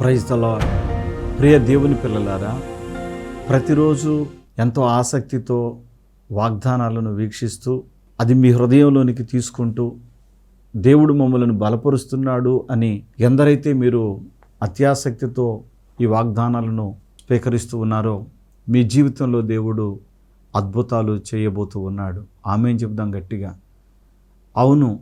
Praise ప్రియ దేవుని పిల్లలారా ప్రతిరోజు ఎంతో ఆసక్తితో వాగ్దానాలను వీక్షిస్తూ అది మీ హృదయంలోనికి తీసుకుంటూ దేవుడు మమ్మల్ని బలపరుస్తున్నాడు అని ఎందరైతే మీరు అత్యాసక్తితో ఈ వాగ్దానాలను స్వీకరిస్తూ ఉన్నారో మీ జీవితంలో దేవుడు అద్భుతాలు చేయబోతూ ఉన్నాడు. ఆమె చెప్దాం గట్టిగా. అవును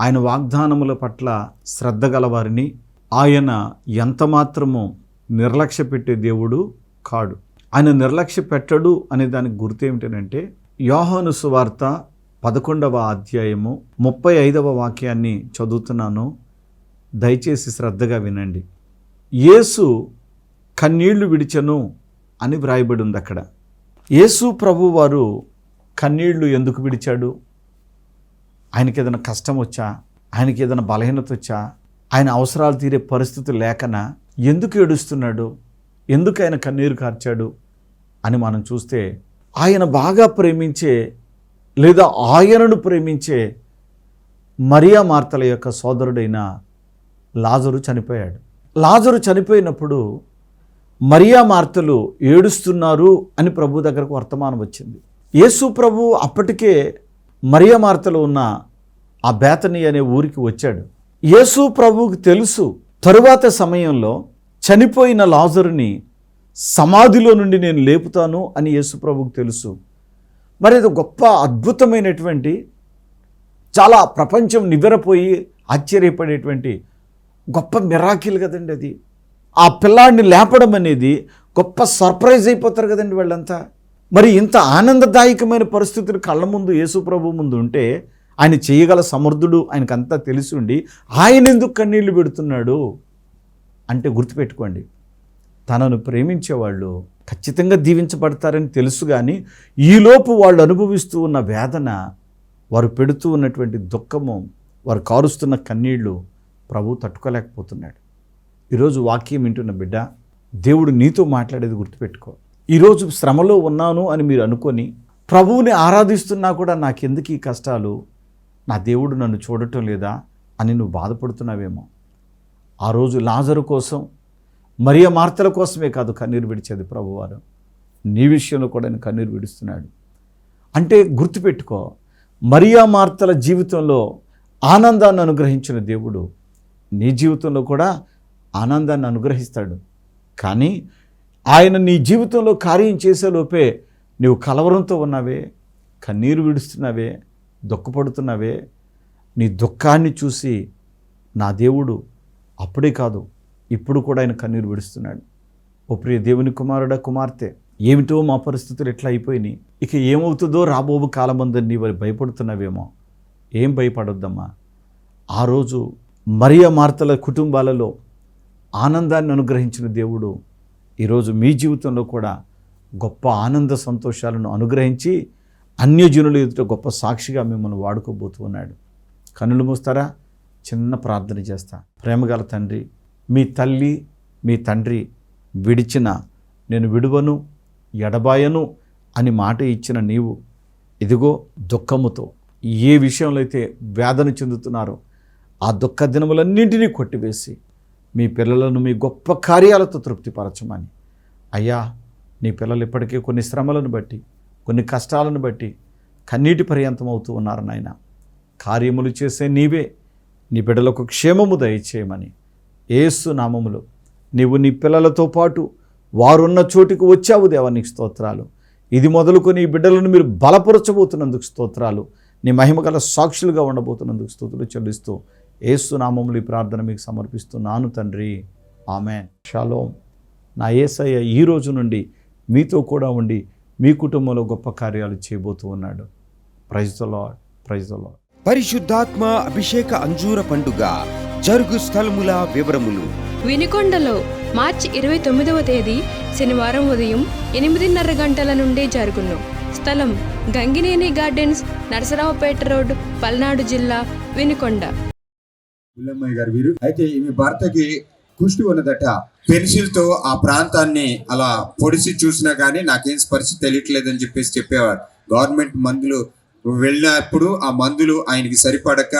ఆయన వాగ్దానముల పట్ల శ్రద్ధ గలవారిని ఆయన ఎంత మాత్రము నిర్లక్ష్య పెట్టే దేవుడు కాడు. ఆయన నిర్లక్ష్య పెట్టడు అనే దానికి గుర్తు ఏమిటంటే యోహాను సువార్త పదకొండవ అధ్యాయము ముప్పై ఐదవ వాక్యాన్ని చదువుతున్నాను. దయచేసి శ్రద్ధగా వినండి. యేసు కన్నీళ్ళు విడిచను అని వ్రాయబడి ఉంది అక్కడ. యేసు ప్రభు వారు కన్నీళ్ళు ఎందుకు విడిచాడు? ఆయనకి ఏదైనా కష్టం వచ్చా? ఆయనకి ఏదైనా బలహీనత వచ్చా? ఆయన అవసరాలు తీరే పరిస్థితి లేకన ఎందుకు ఏడుస్తున్నాడు? ఎందుకు ఆయన కన్నీరు కార్చాడు అని మనం చూస్తే ఆయన బాగా ప్రేమించే లేదా ఆయనను ప్రేమించే మరియా మార్తల యొక్క సోదరుడైన లాజరు చనిపోయాడు. లాజరు చనిపోయినప్పుడు మరియా మార్తలు ఏడుస్తున్నారు అని ప్రభు దగ్గరకు వర్తమానం వచ్చింది. యేసు ప్రభు అప్పటికే మరియా మార్తలు ఉన్న ఆ బేతని అనే ఊరికి వచ్చాడు. యేసు ప్రభువుకి తెలుసు తరువాత సమయంలో చనిపోయిన లాజరుని సమాధిలో నుండి నేను లేపుతాను అని యేసు ప్రభువుకి తెలుసు. మరి అది గొప్ప అద్భుతమైనటువంటి చాలా ప్రపంచం నివ్వెరపోయి ఆశ్చర్యపడేటువంటి గొప్ప మిరాకిల్ కదండి అది. ఆ పిల్లాడిని లేపడం అనేది గొప్ప సర్ప్రైజ్ అయిపోతారు కదండి వాళ్ళంతా. మరి ఇంత ఆనందదాయకమైన పరిస్థితులు కళ్ళ ముందు యేసు ప్రభు ముందు ఉంటే ఆయన చేయగల సమర్థుడు ఆయనకంతా తెలిసి ఉండి ఆయన ఎందుకు కన్నీళ్ళు పెడుతున్నాడు అంటే గుర్తుపెట్టుకోండి. తనను ప్రేమించేవాళ్ళు ఖచ్చితంగా దీవించబడతారని తెలుసు కానీ ఈలోపు వాళ్ళు అనుభవిస్తూ ఉన్న వేదన వారు పెడుతూ ఉన్నటువంటి దుఃఖము వారు కారుస్తున్న కన్నీళ్ళు ప్రభు తట్టుకోలేకపోతున్నాడు. ఈరోజు వాక్యం వింటున్న బిడ్డ దేవుడు నీతో మాట్లాడేది గుర్తుపెట్టుకో. ఈరోజు శ్రమలో ఉన్నాను అని మీరు అనుకొని ప్రభువుని ఆరాధిస్తున్నా కూడా నాకెందుకు ఈ కష్టాలు? నా దేవుడు నన్ను చూడటం లేదా అని నువ్వు బాధపడుతున్నావేమో. ఆ రోజు లాజరు కోసం మరియ మార్తల కోసమే కాదు కన్నీరు విడిచేది ప్రభువారు. నీ విషయంలో కూడా నేను కన్నీరు విడుస్తున్నాడు. అంటే గుర్తుపెట్టుకో మరియా మార్తల జీవితంలో ఆనందాన్ని అనుగ్రహించిన దేవుడు నీ జీవితంలో కూడా ఆనందాన్ని అనుగ్రహిస్తాడు. కానీ ఆయన నీ జీవితంలో కార్యం చేసేలోపే నీవు కలవరంతో ఉన్నావే కన్నీరు విడుస్తున్నావే దుఃఖపడుతున్నావే నీ దుఃఖాన్ని చూసి నా దేవుడు అప్పుడే కాదు ఇప్పుడు కూడా ఆయన కన్నీరు విడుస్తున్నాడు. ఓ ప్రియ దేవుని కుమారుడ కుమార్తె ఏమిటో మా పరిస్థితులు ఎట్లా అయిపోయినాయి? ఇక ఏమవుతుందో రాబోవు కాలమందని వారు భయపడుతున్నావేమో? ఏం భయపడొద్దమ్మా. ఆ రోజు మరియ మార్తల కుటుంబాలలో ఆనందాన్ని అనుగ్రహించిన దేవుడు ఈరోజు మీ జీవితంలో కూడా గొప్ప ఆనంద సంతోషాలను అనుగ్రహించి అన్యజనుల ఎదుట గొప్ప సాక్షిగా మిమ్మల్ని వాడుకోబోతూ ఉన్నాడు కన్నులు మూస్తారా? చిన్న ప్రార్థన చేస్తా. ప్రేమగల తండ్రి మీ తల్లి మీ తండ్రి విడిచిన నేను విడువను ఎడబాయను అని మాట ఇచ్చిన నీవు ఇదిగో దుఃఖముతో ఏ విషయంలో అయితే వేదన చెందుతున్నారో ఆ దుఃఖ దినములన్నింటినీ కొట్టివేసి మీ పిల్లలను మీ గొప్ప కార్యాలతో తృప్తిపరచమని. అయ్యా నీ పిల్లలు ఇప్పటికే కొన్ని శ్రమలను బట్టి కొన్ని కష్టాలను బట్టి కన్నీటి పర్యంతం అవుతూ ఉన్నారు నాయన. కార్యములు చేసే నీవే. నీ బిడ్డలకు క్షేమము దయచేయమని ఏసు నామములు నీవు నీ పిల్లలతో పాటు వారున్న చోటికి వచ్చావు దేవా నీకు స్తోత్రాలు. ఇది మొదలుకొని ఈ బిడ్డలను మీరు బలపరచబోతున్నందుకు స్తోత్రాలు. నీ మహిమగల సాక్షులుగా ఉండబోతున్నందుకు స్తోత్రులు చెల్లిస్తూ ఏసు నామములు ఈ ప్రార్థన మీకు సమర్పిస్తున్నాను తండ్రి. ఆమె షాలోం. నా ఏసయ్య ఈ రోజు నుండి మీతో కూడా ఉండి మీ కుటుంబంలో గొప్ప కార్యాలు చేయబోతూ ఉన్నాడు. Praise the lord praise the lord పరిశుద్ధాత్మ అభిషేక అంజూర పండుగ జరుగు స్థలముల వివరములు. వినుకొండలో మార్చి ఇరవై తొమ్మిదవ తేదీ శనివారం ఉదయం ఎనిమిదిన్నర గంటల నుండి జరుగును. స్థలం గంగినేని గార్డెన్స్ నరసరావుపేట రోడ్ పల్నాడు జిల్లా వినుకొండ. గారు వీరు. అయితే ఈమె భర్తకి కుష్టి ఉన్నదట. పెన్సిల్తో ఆ ప్రాంతాన్ని అలా పొడిసి చూసినా కానీ నాకేం స్పర్శ తెలియట్లేదని చెప్పేసి చెప్పేవాడు. గవర్నమెంట్ మందులు వెళ్ళినప్పుడు ఆ మందులు ఆయనకి సరిపడక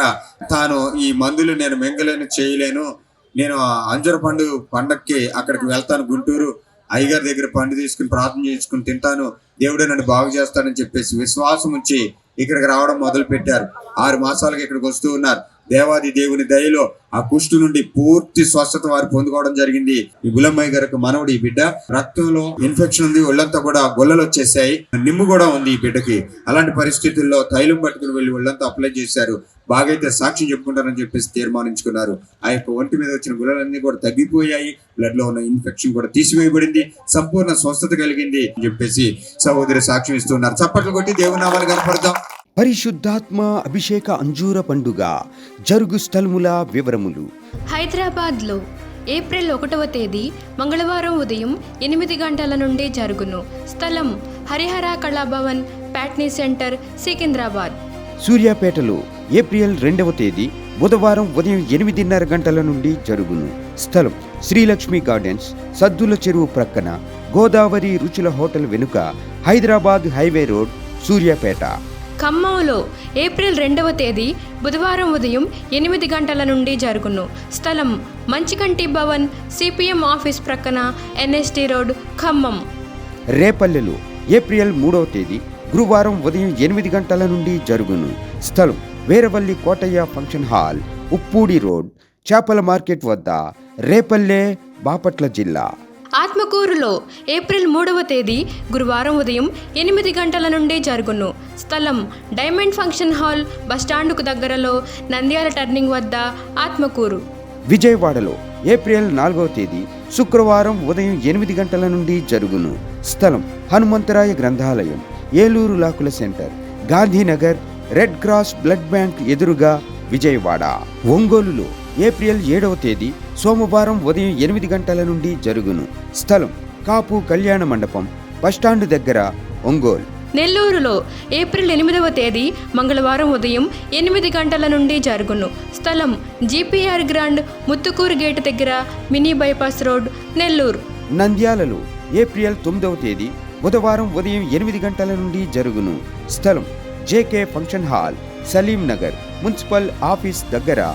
తాను ఈ మందులు నేను మింగలేను చేయలేను. నేను ఆ పండు పండక్కి అక్కడికి వెళ్తాను గుంటూరు. అయ్యగారి దగ్గర పండు తీసుకుని ప్రార్థన చేసుకుని తింటాను. దేవుడే నన్ను బాగు చేస్తానని చెప్పేసి విశ్వాసం ఉంచి ఇక్కడికి రావడం మొదలు పెట్టారు ఆరు మాసాలకి ఇక్కడికి వస్తూ ఉన్నారు. దేవాది దేవుని దయలో ఆ కుష్టు నుండి పూర్తి స్వస్థత వారు పొందుకోవడం జరిగింది. ఈ గులమ్మయ్య గారికి మనవుడు ఈ బిడ్డ. రక్తంలో ఇన్ఫెక్షన్ ఉంది ఒళ్ళంతా కూడా గొల్లలు వచ్చేసాయి. నిమ్ము కూడా ఉంది ఈ బిడ్డకి. అలాంటి పరిస్థితుల్లో తైలం పట్టుకుని వెళ్ళి ఒళ్ళంతా అప్లై చేశారు. బాగైతే సాక్ష్యం చెప్పుకుంటారని చెప్పేసి తీర్మానించుకున్నారు. ఆ యొక్క ఒంటి మీద వచ్చిన గుల్లలన్నీ కూడా తగ్గిపోయాయి. బ్లడ్లో ఉన్న ఇన్ఫెక్షన్ కూడా తీసివేయబడింది. సంపూర్ణ స్వస్థత కలిగింది అని చెప్పేసి సహోదరి సాక్ష్యం ఇస్తున్నారు. చప్పట్లు కొట్టి దేవుని నామాలు కనపడదాం పరిశుద్ధాత్మ అభిషేక అంజూర పండుగ జరుగు స్థలముల వివరములు. హైదరాబాద్లో ఏప్రిల్ ఒకటవ తేదీ మంగళవారం ఉదయం ఎనిమిది గంటల నుండి జరుగును. స్థలం హరిహర కళాభవన్ ప్యాట్నీ సెంటర్ సికింద్రాబాద్. సూర్యాపేటలో ఏప్రిల్ రెండవ తేదీ బుధవారం ఉదయం ఎనిమిదిన్నర గంటల నుండి జరుగును. స్థలం శ్రీలక్ష్మి గార్డెన్స్ సద్దుల చెరువు ప్రక్కన గోదావరి రుచుల హోటల్ వెనుక హైదరాబాద్ హైవే రోడ్ సూర్యాపేట. ఖమ్మంలో ఏప్రిల్ రెండవ తేదీ బుధవారం ఉదయం ఎనిమిది గంటల నుండి జరుగును. స్థలం మంచికంటి భవన్ సిపిఎం ఆఫీస్ ప్రక్కన ఎన్ఎస్టీ రోడ్ ఖమ్మం. రేపల్లెలో ఏప్రిల్ మూడవ తేదీ గురువారం ఉదయం ఎనిమిది గంటల నుండి జరుగును. స్థలం Veeravalli Kotaiah function hall Uppudi road చేపల మార్కెట్ వద్ద రేపల్లె బాపట్ల జిల్లా. ఆత్మకూరులో ఏప్రిల్ మూడవ తేదీ గురువారం ఉదయం ఎనిమిది గంటల నుండి జరుగును. స్థలం డైమండ్ ఫంక్షన్ హాల్ బస్టాండుకు దగ్గరలో నంద్యాల టర్నింగ్ వద్ద ఆత్మకూరు. విజయవాడలో ఏప్రిల్ నాలుగవ తేదీ శుక్రవారం ఉదయం ఎనిమిది గంటల నుండి జరుగును. స్థలం హనుమంతరాయ గ్రంథాలయం Eluru లాకుల center Gandhinagar red cross blood bank ఎదురుగా విజయవాడ. ఒంగోలులో ఏప్రిల్ ఏడవ తేదీ సోమవారం ఉదయం ఎనిమిది గంటల నుండి జరుగును. స్థలం కాపు కళ్యాణ మండపం బస్టాండు దగ్గర ఒంగోలు. నెల్లూరులో ఏప్రిల్ ఎనిమిదవ తేదీ మంగళవారం ఉదయం ఎనిమిది గంటల నుండి జరుగును. స్థలం జీపీఆర్ గ్రాండ్ ముత్తుకూరు గేటు దగ్గర మినీ బైపాస్ రోడ్ నెల్లూరు. నంద్యాలలో ఏప్రిల్ తొమ్మిదవ తేదీ బుధవారం ఉదయం ఎనిమిది గంటల నుండి జరుగును. స్థలం JK function hall Saleem Nagar municipal office దగ్గర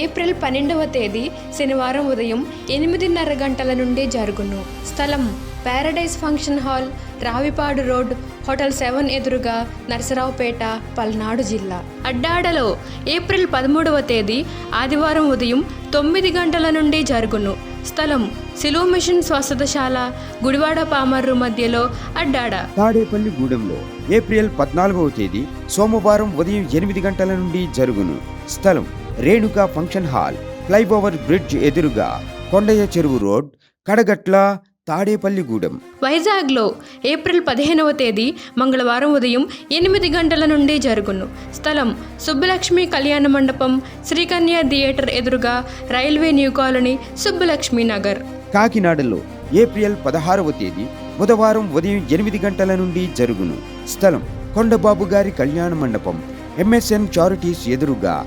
ఏప్రిల్ పన్నెండవ తేదీ శనివారం ఉదయం ఎనిమిదిన్నర గంటల నుండి జరుగును. స్థలం paradise function hall Ravipadu road hotel seven ఎదురుగా నరసరావుపేట పల్నాడు జిల్లా. అడ్డాడలో ఏప్రిల్ పదమూడవ తేదీ ఆదివారం ఉదయం తొమ్మిది గంటల నుండి జరుగును. స్థలం సిలువ మిషన్ స్వస్థతశాల గుడివాడ పామర్రు మధ్యలో అడ్డాడ. తాడేపల్లి గూడెంలో ఏప్రిల్ పద్నాలుగవ తేదీ సోమవారం ఉదయం ఎనిమిది గంటల నుండి జరుగును. స్థలం Renuka function hall flyover bridge ఎదురుగా కొండయ్య చెరువు రోడ్ కడగట్ల తాడేపల్లిగూడెం వైజాగ్లో ఏప్రిల్ పదిహేనవ తేదీ మంగళవారం ఉదయం ఎనిమిది గంటల నుండి జరుగును. స్థలం సుబ్బలక్ష్మి కళ్యాణ మండపం శ్రీకన్య థియేటర్ ఎదురుగా railway new colony Subbalakshmi Nagar. కాకినాడలో ఏప్రిల్ పదహారవ తేదీ బుధవారం ఉదయం ఎనిమిది గంటల నుండి జరుగును. స్థలం కొండబాబు గారి కళ్యాణ మండపం ఎంఎస్ఎన్ చారిటీస్ ఎదురుగా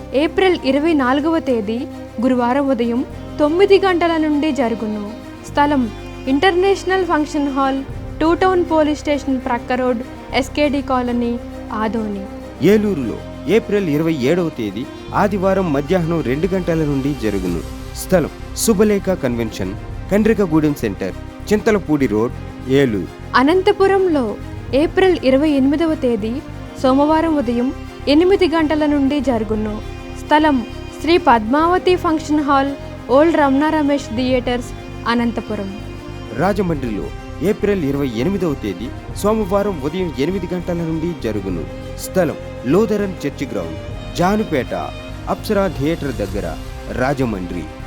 ఏప్రిల్ ఇరవై నాలుగవ తేదీ గురువారం ఉదయం తొమ్మిది గంటల నుండి జరుగును. స్థలం international function hall two town police station ప్రక్క రోడ్ ఎస్కేడి కాలనీ ఆదోని. ఏలూరులో ఏప్రిల్ ఇరవై ఏడవ తేదీ ఆదివారం మధ్యాహ్నం రెండు గంటల నుండి జరుగును. స్థలం Shubhalekha convention Kondrikagudem center Chintalapudi road Eluru. అనంతపురంలో ఏప్రిల్ ఇరవై ఎనిమిదవ తేదీ సోమవారం ఉదయం ఎనిమిది గంటల నుండి జరుగును. స్థలం Sri Padmavathi function hall old Ramana Ramesh theatres Anantapuram. రాజమండ్రిలో ఏప్రిల్ ఇరవై ఎనిమిదవ తేదీ సోమవారం ఉదయం ఎనిమిది గంటల నుండి జరుగును. స్థలం Lutheran church ground Janupeta Apsara theatre దగ్గర రాజమండ్రి.